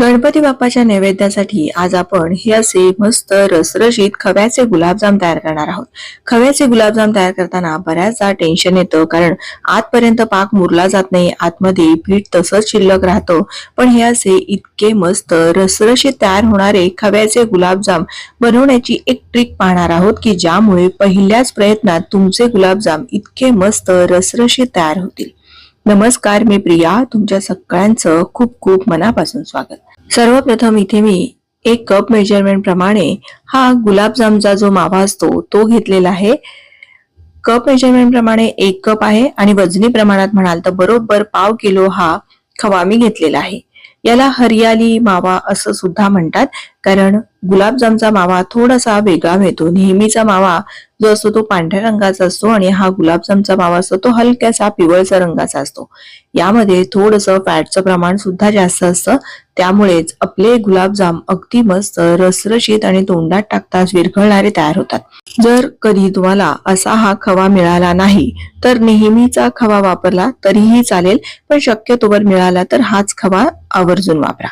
गणपती बाप्पाच्या नैवेद्यासाठी आज आपण हे असे मस्त रसरशीत खव्याचे गुलाबजाम तयार करणार आहोत. खव्याचे गुलाबजाम तयार करताना बऱ्याचदा टेन्शन येतं कारण आतपर्यंत पाक मुरला जात नाही आतमध्ये पीठ तसंच शिल्लक राहतं. पण हे असे इतके मस्त रसरशीत तयार होणारे खव्याचे गुलाबजाम बनवण्याची एक ट्रिक पाहणार आहोत की ज्यामुळे पहिल्याच प्रयत्नात तुमचे गुलाबजाम इतके मस्त रसरशीत तयार होतील. नमस्कार मी प्रिया तुमच्या सगळ्यांचं खूप खूप मनापासून स्वागत. सर्वप्रथम इथे मी एक कप मेजरमेंट प्रमाणे हा गुलाबजामचा जो मावा असतो तो घेतलेला आहे. कप मेजरमेंट प्रमाणे एक कप आहे आणि वजनी प्रमाणात म्हणाल तर बरोबर पाव किलो हा खवा मी घेतलेला आहे. याला हरियाली मावा असं सुद्धा म्हणतात. कारण गुलाबजामचा मावा थोडासा वेगळा मिळतो. नेहमीचा मावा जो असतो तो पांढऱ्या रंगाचा असतो आणि हा गुलाबजामचा मावा असतो तो हलक्यासा पिवळसा रंगाचा असतो. यामध्ये थोडंसं फॅटचं प्रमाण सुद्धा जास्त असतं. त्यामुळेच आपले गुलाबजाम अगदी मस्त रसरशीत आणि तोंडात टाकताच विरघळणारे तयार होतात. जर कधी तुम्हाला असा हा खवा मिळाला नाही तर नेहमीचा खवा वापरला तरीही चालेल पण शक्यतोवर मिळाला तर हाच खवा आवर्जून वापरा.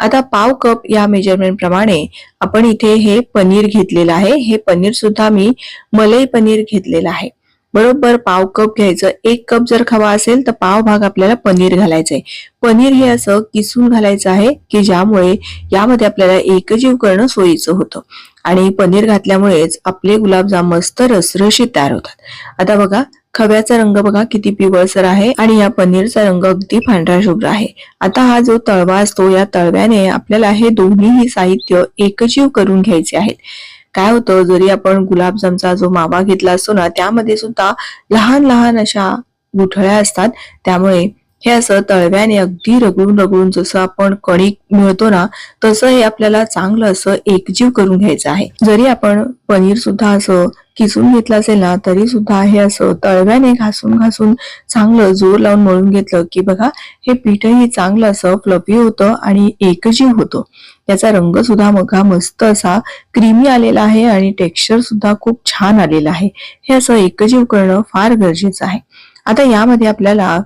आता पाव कप या मेजरमेंट प्रमाणे आपण इथे हे पनीर घेतलेलं आहे. हे पनीर सुद्धा मी मलई पनीर घेतलेलं आहे. बरोबर पाव कप घ्यायचं. एक कप जर खवा असेल तर पाव भाग आपल्याला पनीर घालायचंय. पनीर हे असं किसून घालायचं आहे की ज्यामुळे यामध्ये आपल्याला एकजीव करणं सोयीचं होतं. आणि पनीर घातल्यामुळेच आपले गुलाबजाम मस्त रसरशीत तयार होतात. आता बघा खव्याचा रंग बघा किती पिवळसर आहे आणि या पनीरचा रंग अगदी पांढरा शुभ्र आहे. आता हा जो तळवा असतो या तळव्याने आपल्याला हे दोन्हीही साहित्य एकजीव करून घ्यायचे आहेत. काय होतं जरी आपण गुलाबजामचा जो मावा घेतला असतो ना त्यामध्ये सुद्धा लहान लहान अशा गुठळ्या असतात. त्यामुळे हे असं तळव्याने अगदी रगडून रगडून जसं आपण कणिक मिळतो ना तसं हे आपल्याला चांगलं असं एकजीव करून घ्यायचं आहे. जरी आपण पनीर सुद्धा असं किसून घेतलं असेल ना तरी सुद्धा हे असं तळव्याने घासून घासून चांगलं जोर लावून मळून घेतलं की बघा हे पीठही चांगलं असं फ्लफी होतं आणि एकजीव होतं. त्याचा रंग सुद्धा मघा मस्त असा क्रीमी आलेला आहे आणि टेक्स्चर सुद्धा खूप छान आलेलं आहे. हे असं एकजीव करणं फार गरजेचं आहे. आता यामध्ये आपल्याला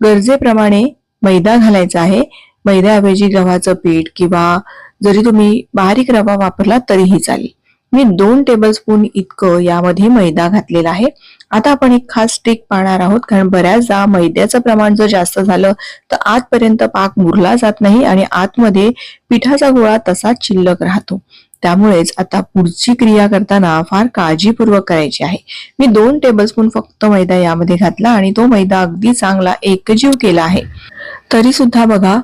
गरजेप्रमाणे मैदा घालायचा आहे. मैद्याऐवजी गव्हाचं पीठ किंवा जरी तुम्ही बारीक रवा वापरला तरीही चालेल. मी दोन टेबलस्पून इतकं यामध्ये मैदा घातलेला आहे. आता आपण एक खास स्टिक पाहणार आहोत कारण बऱ्याचदा मैद्याचं प्रमाण जर जास्त झालं तर आतपर्यंत पाक मुरला जात नाही आणि आतमध्ये पिठाचा गोळा तसाच शिल्लक राहतो. त्यामुळेच आता पुढची क्रिया करताना फार काळजीपूर्वक करायची आहे. मी दोन टेबलस्पून फक्त मैदा यामध्ये घातला आणि तो मैदा अगदी चांगला एकजीव केला आहे. तरी सुद्धा बघा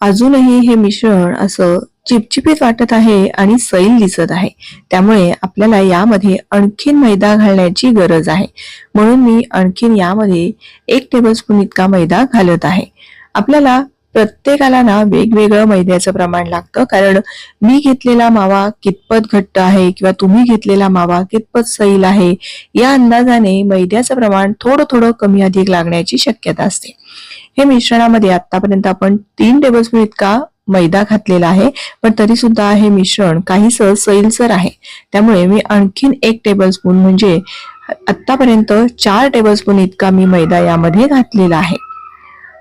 अजूनही हे मिश्रण असं चिपचिपीत वाटत आहे आणि सैल दिसत आहे. त्यामुळे आपल्याला यामध्ये आणखीन मैदा घालण्याची गरज आहे. म्हणून मी आणखीन यामध्ये एक टेबलस्पून इतका मैदा घालत आहे. आपल्याला प्रत्येकाला ना वेगवेगळं मैद्याचं प्रमाण लागतं. कारण मी घेतलेला मावा कितपत घट्ट आहे किंवा तुम्ही घेतलेला मावा कितपत सैल आहे या अंदाजाने मैद्याचं प्रमाण थोडं थोडं कमी अधिक लागण्याची शक्यता असते. हे मिश्रणामध्ये आतापर्यंत आपण तीन टेबलस्पून इतका मैदा घातलेला आहे पण तरी सुद्धा हे मिश्रण काहीसं सैलसर आहे. त्यामुळे मी आणखीन एक टेबलस्पून म्हणजे आतापर्यंत चार टेबलस्पून इतका मी मैदा यामध्ये घातलेला आहे.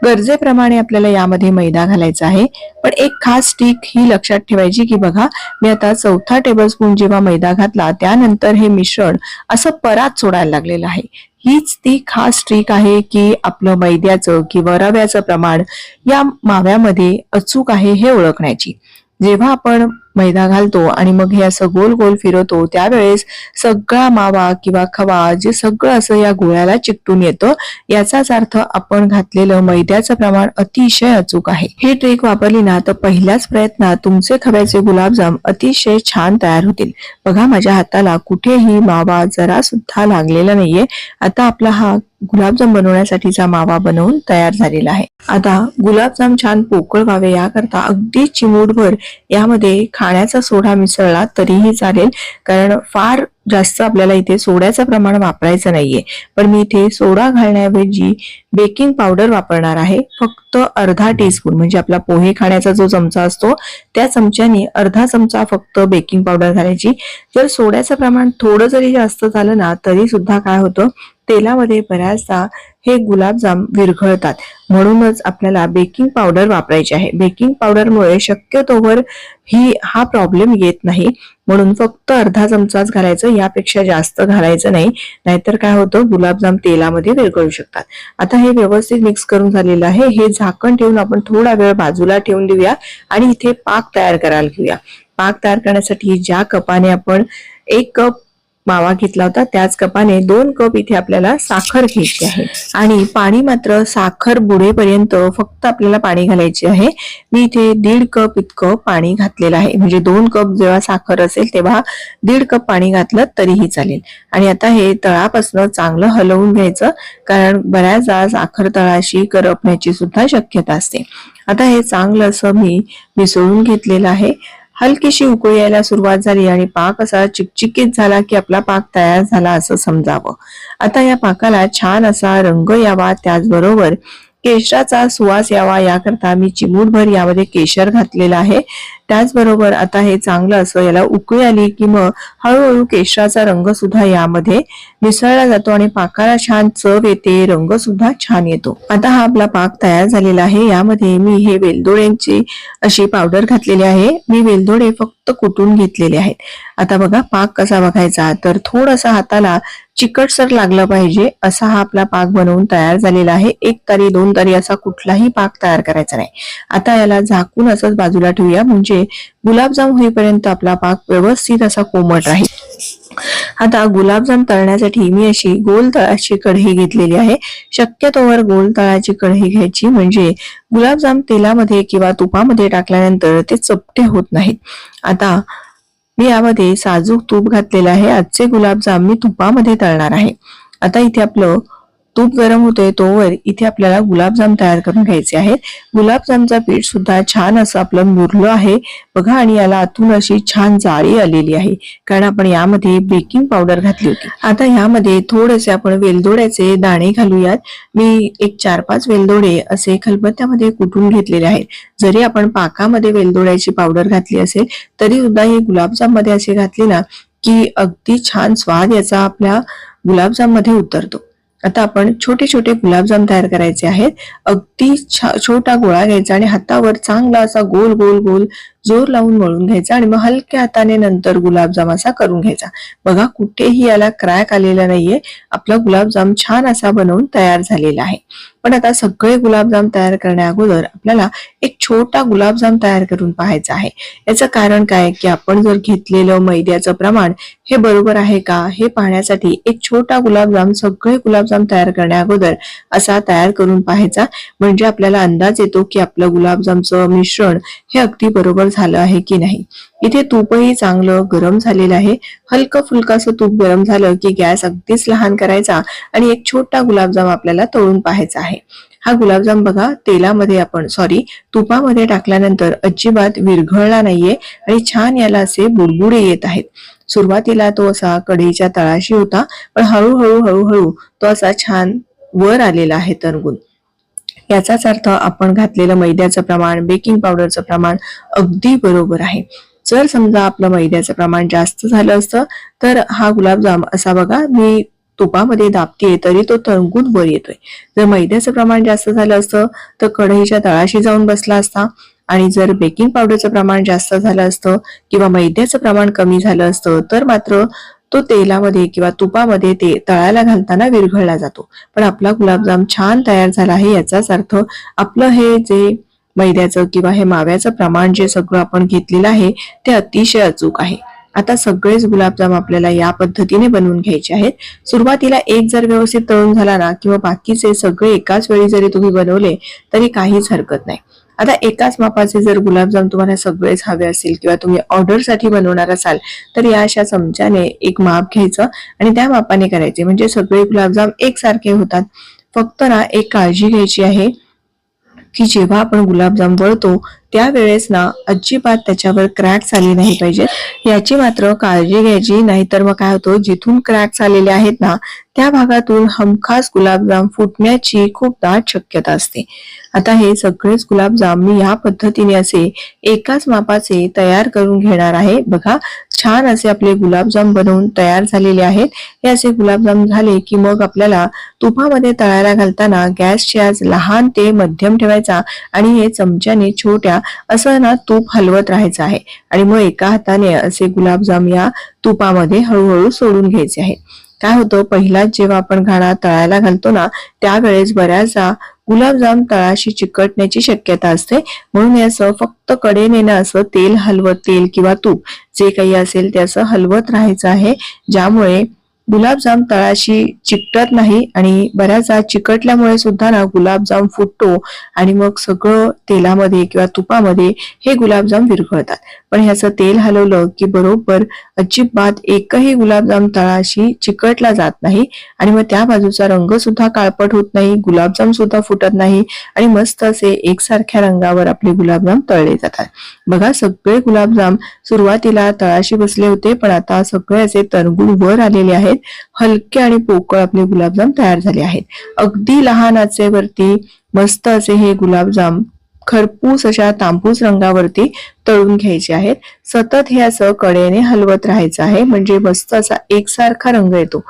गरजेप्रमाणे आपल्याला यामध्ये मैदा घालायचा आहे. पण एक खास टीक ही लक्षात ठेवायची की बघा मी आता चौथा टेबल स्पून जेव्हा मैदा घातला त्यानंतर हे मिश्रण असं परात सोडायला लागलेलं आहे. हीच ती खास ट्रिक आहे की आपलं मैद्याचं किंवा रव्याचं प्रमाण या माव्यामध्ये अचूक आहे हे ओळखण्याची. जेव्हा आपण मैदा घालतो आणि मग हे असं गोल गोल फिरवतो. त्यावेळेस सगळा मावा किंवा खवा जे सगळं असं या गोळ्याला चिकटून येतं याचाच अर्थ आपण घातलेलं मैद्याचं प्रमाण अतिशय अचूक आहे. ही ट्रिक वापरली ना तर पहिल्याच प्रयत्नात तुमचे खव्याचे गुलाबजाम अतिशय छान तयार होतील. बघा माझ्या हाताला कुठेही मावा जरा सुद्धा लागलेला नाहीये. आता आपला हा गुलाबजाम बनवण्यासाठीचा मावा बनवून तयार झालेला आहे. आता गुलाबजाम छान पोकळ व्हावे याकरता अगदी चिमूटभर यामध्ये खाण्याचा सोडा मिसळला तरीही चालेल. कारण फार जास्त आपल्याला इथे सोड्याचं प्रमाण वापरायचं नाहीये. पण मी इथे सोडा घालण्याऐवजी बेकिंग पावडर वापरणार आहे. फक्त अर्धा टीस्पून म्हणजे आपला पोहे खाण्याचा जो चमचा असतो त्या चमच्याने अर्धा चमचा फक्त बेकिंग पावडर घालायची. जर सोड्याचं प्रमाण थोडं जरी जास्त झालं ना तरी सुद्धा काय होतं तेलामध्ये बऱ्याचदा हे गुलाबजाम विरघळतात. म्हणूनच आपल्याला बेकिंग पावडर वापरायची आहे. बेकिंग पावडरमुळे शक्यतोवर ही हा प्रॉब्लेम येत नाही. म्हणून फक्त अर्धा चमचाच घालायचं यापेक्षा जास्त घालायचं नाही. नाहीतर काय होतं गुलाबजाम तेलामध्ये विरघळू शकतात. आता हे व्यवस्थित मिक्स करून झालेलं आहे. हे झाकण ठेवून आपण थोडा वेळ बाजूला ठेवून देऊया आणि इथे पाक तयार करायला घेऊया. पाक तयार करण्यासाठी ज्या कपाने आपण एक कप मावा घेतला होता. त्याच कपाने दोन कप इथे आपल्याला साखर घ्यायची आहे. आणि पाणी मात्र साखर बुडेपर्यंत फक्त आपल्याला पाणी घालायचे आहे. मी इथे दीड कप इतकं पाणी घातलेलं आहे. म्हणजे दोन कप जेव्हा साखर असेल तेव्हा दीड कप पाणी घातलं तरीही चालेल. आणि आता हे तळापासनं चांगलं हलवून घ्यायचं कारण बऱ्याचदा साखर तळाशी करपण्याची सुद्धा शक्यता असते. आता हे चांगलं असं मी मिसळून घेतलेलं आहे. हलकीशी उकळी यायला सुरुवात झाली आणि पाक असा चिकचिकीत झाला की आपला पाक तयार झाला असं समजावं. आता या पाकाला छान असा रंग यावा त्याचबरोबर केशराचा सुवास यावा याकरता मी चिमूटभर यामध्ये केशर घातलेला आहे. त्याचबरोबर आता हे चांगलं असं याला उकळी आली की मग हळूहळू केशराचा रंग सुद्धा यामध्ये मिसळला जातो आणि पाकाला छान चव येते रंग सुद्धा छान येतो. आता हा आपला पाक तयार झालेला आहे. यामध्ये मी हे वेलदोड्यांची अशी पावडर घातलेली आहे. मी वेलदोडे फक्त कुटून घेतलेले आहेत. आता बघा पाक कसा बघायचा? तर थोडासा हाताला चिकटसर लागलं पाहिजे असा हा आपला पाक बनवून तयार झालेला आहे. एक तारी दोन तारी असा कुठलाही पाक तयार करायचा नाही. आता याला झाकून असंच बाजूला ठेवूया. म्हणजे गुलाबजाम होईपर्यंत आपला पाक व्यवस्थित असा कोमट राहील. आता गुलाबजाम तळण्यासाठी मी अशी गोल तळाची कढई घेतलेली आहे. शक्यतोवर गोल तळाची कढई घ्यायची म्हणजे गुलाबजाम तेलामध्ये किंवा तुपामध्ये टाकल्यानंतर ते चपटे होत नाहीत. आता मी यामध्ये साजूक तूप घातलेलं आहे. आजचे गुलाबजाम मी तुपामध्ये तळणार आहे. आता इथे आपलं तूप गरम होतोय तोवर इथे आपल्याला गुलाबजाम तयार करून घ्यायचे आहेत. गुलाबजामचा पीठ सुद्धा छान असं आपलं मुरलं आहे. बघा आणि याला आतून अशी छान जाळी आलेली आहे. कारण आपण यामध्ये बेकिंग पावडर घातली होती. आता यामध्ये थोडेसे आपण वेलदोड्याचे दाणे घालूयात. मी एक चार पाच वेलदोडे असे खलबत्त्यामध्ये कुटून घेतलेले आहेत. जरी आपण पाकामध्ये वेलदोड्याची पावडर घातली असेल तरी सुद्धा हे गुलाबजाममध्ये असे घातले ना की अगदी छान स्वाद याचा आपल्या गुलाबजाममध्ये उतरतो. आता आपण छोटे छोटे गुलाबजाम तयार करायचे आहेत. अगदी छा- छोटा गोळा घ्यायचा आणि हातावर चांगला असा गोल गोल गोल जोर लावून मळून घ्यायचा आणि मग हलक्या हाताने नंतर गुलाबजाम असा करून घ्यायचा. बघा कुठेही याला क्रॅक आलेला नाहीये. आपला गुलाबजाम छान असा बनवून तयार झालेला आहे. पण आता सगळे गुलाबजाम तयार करण्या अगोदर आपल्याला एक छोटा गुलाबजाम तयार करून पाहायचा आहे. याचं कारण काय? की आपण जर घेतलेलं मैद्याचं प्रमाण हे बरोबर आहे का? हे पाहण्यासाठी एक छोटा गुलाबजाम सगळे गुलाबजाम तयार करण्या अगोदर असा तयार करून पाहायचा. म्हणजे आपल्याला अंदाज येतो की आपलं गुलाबजामचं मिश्रण हे अगदी बरोबर झालं आहे की नाही? इथे तूपही चांगलं गरम झालेलं आहे. हलकं फुलकं तूप गरम झालं की गॅस अगदीच लहान करायचा आणि एक छोटा गुलाबजाम आपल्याला तळून पाहायचा आहे. हा गुलाबजाम बघा तेलामध्ये आपण सॉरी तुपामध्ये टाकल्यानंतर अजिबात विरघळला नाहीये आणि छान याला असे बुडबुडे येत आहेत. सुरुवातीला तो असा कढईच्या तळाशी होता पण हळूहळू हळूहळू तो असा छान वर आलेला आहे तरगुण याचाच अर्थ आपण घातलेलं मैद्याचं प्रमाण बेकिंग पावडरचं प्रमाण अगदी बरोबर आहे. जर समजा आपलं मैद्याचं प्रमाण जास्त झालं असतं तर हा गुलाबजाम असा बघा मी तुपामध्ये दाबतीये तरी तो तरंगून वर येतोय. जर मैद्याचं प्रमाण जास्त झालं असतं तर कढईच्या तळाशी जाऊन बसला असता. आणि जर बेकिंग पावडरचं प्रमाण जास्त झालं असतं किंवा मैद्याचं प्रमाण कमी झालं असतं तर मात्र तो तेलामध्ये किंवा तुपामध्ये ते तळायला घालताना विरघळला जातो. पण आपला गुलाबजाम छान तयार झाला आहे याचाच अर्थ आपलं हे जे मैद्याचं किंवा हे माव्याचं प्रमाण जे सगळं आपण घेतलेलं आहे ते अतिशय अचूक आहे. आता सगळेच गुलाबजाम आपल्याला या पद्धतीने बनवून घ्यायचे आहेत. सुरुवातीला एक जर व्यवस्थित तळून झाला ना किंवा बाकीचे सगळे एकाच वेळी जरी तुम्ही बनवले तरी काहीच हरकत नाही. आता एकाच मापाचे जर गुलाबजाम तुम्हाला सगळेच हवे असतील किंवा तुम्ही ऑर्डरसाठी बनवणार असाल तर या अशा चमच्याने एक माप घ्यायचं आणि त्या मापाने करायचे. म्हणजे सगळे गुलाबजाम एकसारखे होतात. फक्त ना एक काळजी घ्यायची आहे की जेव्हा आपण गुलाबजाम वळतो त्यावेळेस ना अजिबात त्याच्यावर क्रॅक्स आली नाही पाहिजेत. याची मात्र काळजी घ्यायची नाहीतर मग काय होतो जिथून क्रॅक्स आलेले आहेत ना त्या भागातून हमखास गुलाबजाम फुटण्याची खूप दाट शक्यता असते. आता हे सगळेच गुलाबजाम मी या पद्धतीने असे एकाच मापाचे तयार करून घेणार आहे. बघा छान असे आपले गुलाबजाम बनवून तयार झालेले आहेत. हे असे गुलाबजाम झाले की मग आपल्याला तुपामध्ये तळायला घालताना गॅसची आज लहान ते मध्यम ठेवायचा आणि हे चमच्याने छोट्या असं ना तूप हलवत राहायचं आहे. आणि मग एका हाताने असे गुलाबजाम या तुपामध्ये हळूहळू सोडून घ्यायचे आहे. काय होतं पहिलाच जेव्हा आपण घाणा तळायला घालतो ना त्यावेळेस बऱ्याचदा गुलाबजाम तळाशी चिकटण्याची शक्यता असते. म्हणून असं फक्त कडेने ना असं तेल हलवत तेल किंवा तूप जे काही असेल ते असं हलवत राहायचं आहे. ज्यामुळे गुलाबजाम तळाशी चिकटत नाही आणि बऱ्याचदा चिकटल्यामुळे सुद्धा ना गुलाबजाम फुटतो आणि मग सगळं तेलामध्ये किंवा तुपामध्ये हे गुलाबजाम विरघळतात. पण ह्याचं तेल हलवलं की बरोबर अजिबात एकही गुलाबजाम तळाशी चिकटला जात नाही आणि मग त्या बाजूचा रंग सुद्धा काळपट होत नाही गुलाबजाम सुद्धा फुटत नाही आणि मस्त असे एकसारख्या रंगावर आपले गुलाबजाम तळले जातात. बघा सगळे गुलाबजाम सुरुवातीला तळाशी बसले होते पण आता सगळे असे तरंगुळ वर आलेले आहेत. हलके आणि पोकळ आपले गुलाबजाम तयार झाले आहेत. अगदी लहान आचेवरती मस्त असे हे गुलाबजाम खरपूस अशा तांबूस रंगावरती तळून घ्यायचे आहेत. सतत हे असं कडेने हलवत राहायचं आहे. म्हणजे मस्त असा एकसारखा रंग येतो.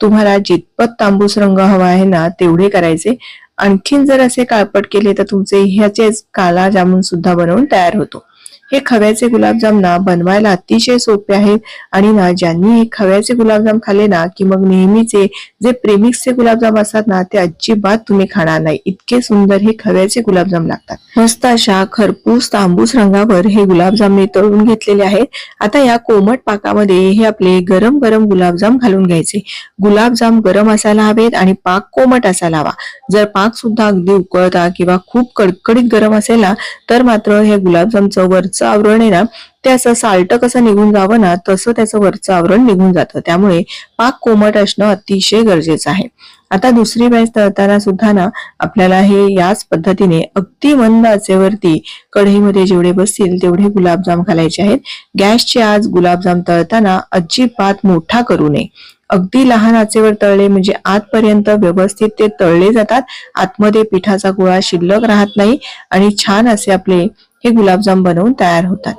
तुम्हाला जितपत तांबूस रंग हवा आहे ना तेवढे करायचे. आणखीन जर असे काळपट केले तर तुमचे ह्याचेच काला जामून सुद्धा बनवून तयार होतो. हे खव्याचे गुलाबजाम ना बनवायला अतिशय सोपे आहेत. आणि ना ज्यांनी हे खव्याचे गुलाबजाम खाल्ले ना की मग नेहमीचे जे प्रेमिक्सचे गुलाबजाम असतात ना ते अजिबात तुम्ही खाणार नाही. इतके सुंदर हे खव्याचे गुलाबजाम लागतात. मस्त अशा खरपूस तांबूस रंगावर हे गुलाबजाम मी तळून घेतलेले आहेत. आता या कोमट पाकामध्ये हे आपले गरम गरम गुलाबजाम घालून घ्यायचे. गुलाबजाम गरम असायला हवेत आणि पाक कोमट असायला हवा. जर पाक सुद्धा अगदी उकळता किंवा खूप कडकडीत गरम असेल ना तर मात्र हे गुलाबजामचं वरचं आवरण आहे ना ते असं साल्ट कसं निघून जावं ना तसं त्याचं वरचं आवरण निघून जातं. त्यामुळे पाक कोमट असणं अतिशय गरजेचं आहे. आता दुसरी बॅच तळताना सुद्धा ना आपल्याला हे याच पद्धतीने अगदी मंद आचेवरती कढईमध्ये जेवढे बसतील तेवढे गुलाबजाम घालायचे आहेत. गॅसची आज गुलाबजाम तळताना अजिबात मोठा करू नये. अगदी लहान आचेवर तळले म्हणजे आतपर्यंत व्यवस्थित ते तळले जातात. आतमध्ये पिठाचा गोळा शिल्लक राहत नाही आणि छान असे आपले हे गुलाबजाम बनवून तयार होतात.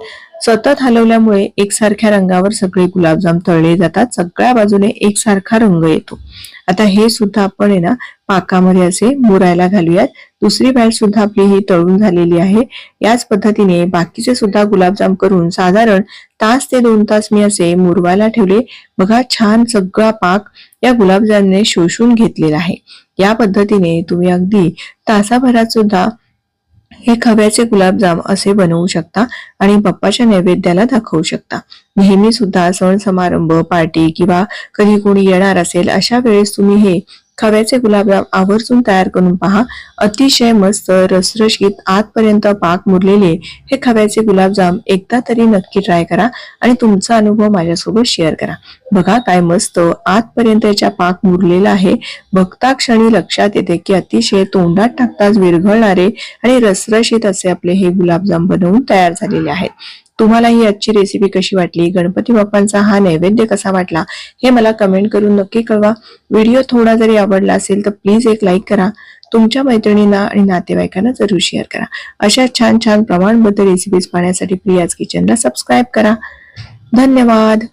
सतत हलवल्यामुळे एकसारख्या रंगावर सगळे गुलाबजाम तळले जातात. सगळ्या बाजूने एकसारखा रंग येतो. आता हे सुद्धा आपण आहे ना पाकामध्ये असे मुरायला घालूयात. दुसरी बॅच सुद्धा आपली ही तळून झालेली आहे. याच पद्धतीने बाकीचे सुद्धा गुलाबजाम करून साधारण तास ते दोन तास मी असे मुरवायला ठेवले. बघा छान सगळा पाक या गुलाबजामने शोषून घेतलेला आहे. या पद्धतीने तुम्ही अगदी तासाभरात सुद्धा हे खव्याचे गुलाबजाम असे बनवू शकता आणि बाप्पाच्या नैवेद्याला दाखवू शकता. नेहमी सुद्धा सण समारंभ पार्टी किंवा कधी कोणी येणार असेल अशा वेळेस तुम्ही हे खव्याचे गुलाबजाम आवर्जून तयार करून पहा. अतिशय मस्त रसरशीत आतपर्यंत पाक मुरलेले हे खव्याचे गुलाबजाम एकदा तरी नक्की ट्राय करा आणि तुमचा अनुभव माझ्यासोबत शेअर करा. बघा काय मस्त आतपर्यंत याच्या पाक मुरलेला आहे. बघता क्षणी लक्षात येते की अतिशय तोंडात टाकताच विरघळणारे आणि रसरशीत असे आपले हे गुलाबजाम बनवून तयार झालेले आहेत. तुम्हाला ही आजची रेसिपी कशी वाटली? गणपती बाप्पांचा हा नैवेद्य कसा वाटला? हे मला कमेंट करून नक्की कळवा. व्हिडिओ थोडा जरी आवडला असेल तर प्लीज एक लाईक करा. तुमच्या मैत्रिणींना आणि नातेवाईकांना जरूर शेअर करा. अशा छान छान प्रमाणबद्ध रेसिपीज पाहण्यासाठी प्रियाज किचनला सबस्क्राईब करा. धन्यवाद!